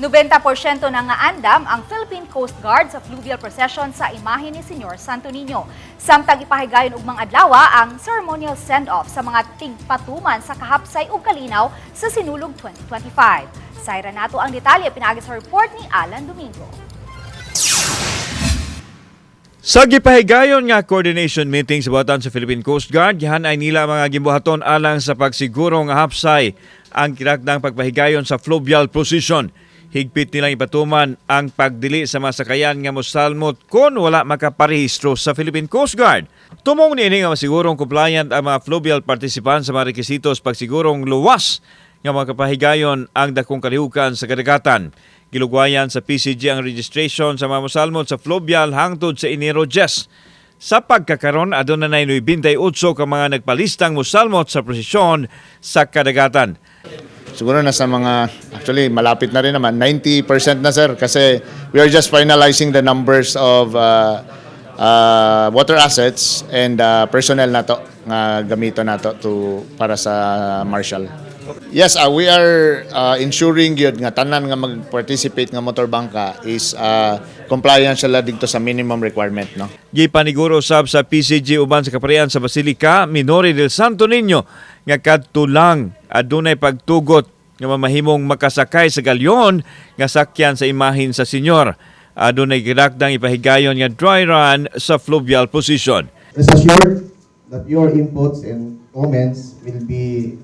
90% na nga andam ang Philippine Coast Guard sa fluvial procession sa imahe ni Senyor Santo Niño. Samtang ipahigayon ug mga adlaw ang ceremonial send-off sa mga tigpatuman sa Kahapsay ug Kalinaw sa Sinulog 2025. Sayra nato ang detalye pinaagi sa report ni Alan Domingo. Sa gipahigayon nga coordination meeting sa buhatan sa Philippine Coast Guard, gihan ay nila mga gimbuhaton alang sa pagsiguro nga hapsay ang kinakdang pagpahigayon sa fluvial procession. Higpit nilang ipatuman ang pagdili sa masakayan nga mosalmot kung wala makaparehistro sa Philippine Coast Guard. Tumong niini nga masigurong compliant ang mga fluvial participants sa mga requisitos pagsigurong luwas nga makapahigayon ang dakong kalihukan sa kadagatan. Gilugwayan sa PCG ang registration sa mga mosalmot sa fluvial hangtod sa Enero 10. Sa pagkakaroon, aduna na 98 ka mga nagpalistang mosalmot sa prosesyon sa kadagatan. Siguro nasa mga, actually malapit na rin naman, 90% na sir kasi we are just finalizing the numbers of uh, uh, water assets and uh, personnel nato nga gamito nato to para sa Marshall. Yes, uh, we are uh, ensuring yun nga tanan nga mag-participate nga motor bangka is uh, compliant sila dito sa minimum requirement no. Gipaniguro sab sa PCG uban sa kaparian sa Basilica, Minori del Santo Niño nga kadtulang adunay pagtugot nga mamahimong makasakay sa galyon nga sakyan sa imahin sa senyor. Adunay gidakdang ipahigayon nga dry run sa fluvial position. Rest assured that your inputs and comments will be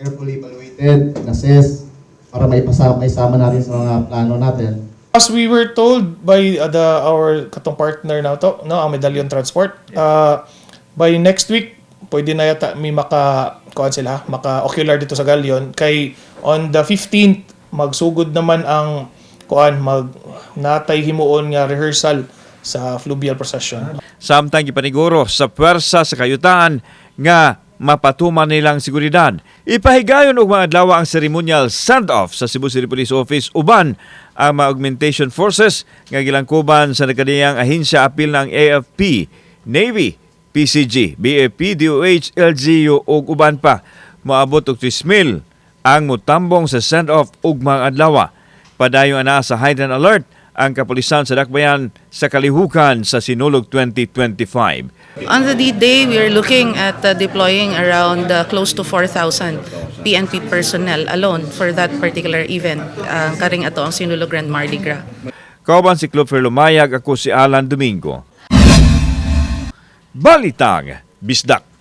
carefully evaluated and assessed para maipasama, maisama natin sa mga plano natin. As we were told by uh, the our katong partner na to, no, ang Medallion Transport, uh, by next week pwede na yata may maka kuan sila, maka ocular dito sa Galion kay on the 15th magsugod naman ang kuan mag natay himuon nga rehearsal sa fluvial procession. Samtang gipaniguro sa pwersa sa kayutaan nga mapatuman nilang seguridad. Ipahigayon og mga adlaw ang ceremonial send-off sa Cebu City Police Office uban ang mga augmentation forces nga gilangkuban sa nagkadiyang ahensya apil ng AFP, Navy, PCG, BFP, DOH, LGU ug uban pa. Moabot og 3,000 ang mutambong sa send-off ug mga adlaw. Padayon ana sa heightened alert ang kapulisan sa Dakbayan sa kalihukan sa Sinulog 2025. On the D-Day, we are looking at uh, deploying around uh, close to 4,000 PNP personnel alone for that particular event. Ang karing ato ang Sinulog Grand Mardi Gras. Kauban si Clover Lumayag, ako si Alan Domingo. Balitang Bisdak.